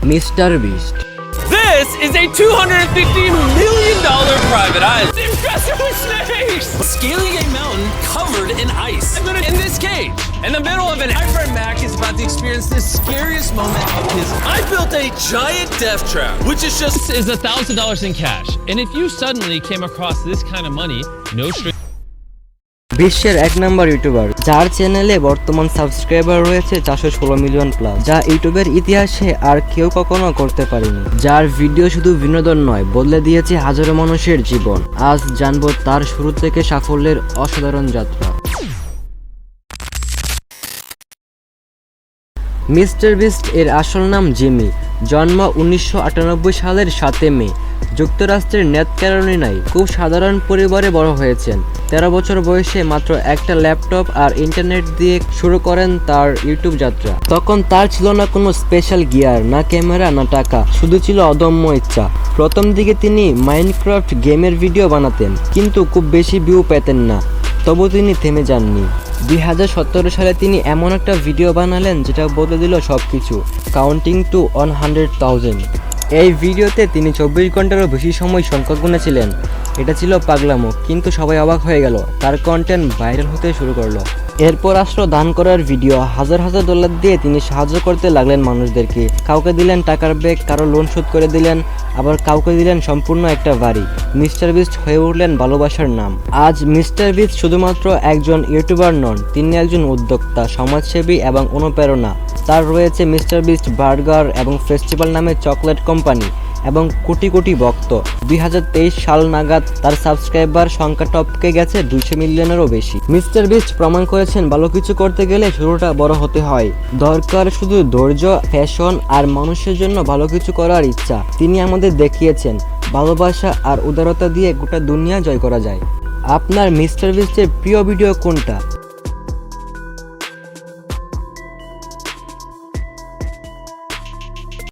Mr. Beast. This is a $250 million private island. Impressive snakes! Scaling a mountain covered in ice. I'm gonna in this cave. In the middle of an. my friend Mac is about to experience the scariest moment of his life. I built a giant death trap, which is just... This is $1,000 in cash. And if you suddenly came across this kind of money, no strings বিশ্বের এক নম্বর YouTuber, যার চ্যানেলে বর্তমান subscriber রয়েছে চারশো ষোলো million plus যা ইউটিউবের ইতিহাসে আর কেউ কখনো করতে পারেনি। যার ভিডিও শুধু বিনোদন নয়, বদলে দিয়েছে হাজারো মানুষের জীবন। আজ জানব তার শুরু থেকে সাফল্যের অসাধারণ যাত্রা। মিস্টার বিস্ট এর আসল নাম জিমি। জন্ম উনিশশো আটানব্বই সালের সাতে মে যুক্তরাষ্ট্রের নেট ক্যারোলিনায় খুব সাধারণ পরিবারে বড় হয়েছেন। তেরো বছর বয়সে মাত্র একটা ল্যাপটপ আর ইন্টারনেট দিয়ে শুরু করেন তার ইউটিউব যাত্রা। তখন তার ছিল না কোনো স্পেশাল গিয়ার, না ক্যামেরা, না টাকা, শুধু ছিল অদম্য ইচ্ছা। প্রথম দিকে তিনি মাইনক্রাফট গেমের ভিডিও বানাতেন, কিন্তু খুব বেশি ভিউ পেতেন না। তবু তিনি থেমে যাননি। দুই হাজার সতেরো সালে তিনি এমন একটা ভিডিও বানালেন, যেটা বদলে দিল সব কিছু counting to one hundred thousand এই ভিডিওতে তিনি চব্বিশ ঘন্টারও বেশি সময় সংখ্যা গুনেছিলেন। এটা ছিল পাগলামো, কিন্তু সবাই অবাক হয়ে গেল। তার কন্টেন্ট ভাইরাল হতে শুরু করল। এরপর আসলো দান করার ভিডিও হাজার হাজার ডলার দিয়ে তিনি সাহায্য করতে লাগলেন মানুষদেরকে। কাউকে দিলেন টাকার ব্যাগ, কারও লোন শোধ করে দিলেন, আবার কাউকে দিলেন সম্পূর্ণ একটা বাড়ি। মিস্টার বিস্ট হয়ে উঠলেন ভালোবাসার নাম। আজ মিস্টার বিস্ট শুধুমাত্র একজন ইউটিউবার নন, তিনি একজন উদ্যোক্তা, সমাজসেবী এবং অনুপ্রেরণা। তার রয়েছে মিস্টার বিস্ট বার্গার এবং ফেস্টিভ্যাল নামে চকলেট কোম্পানি এবং কোটি কোটি ভক্ত। দুই হাজার তেইশ সাল নাগাদ তার সাবস্ক্রাইবার সংখ্যা টপকে গেছে দুইশো মিলিয়নেরও বেশি। মিস্টার বিস্ট প্রমাণ করেছেন, ভালো কিছু করতে গেলে শুরুটা বড় হতে হয়। দরকার শুধু ধৈর্য, ফ্যাশন আর মানুষের জন্য ভালো কিছু করার ইচ্ছা। তিনি আমাদের দেখিয়েছেন, ভালোবাসা আর উদারতা দিয়ে গোটা দুনিয়া জয় করা যায়। আপনার মিস্টার বিস্টের প্রিয় ভিডিও কোনটা?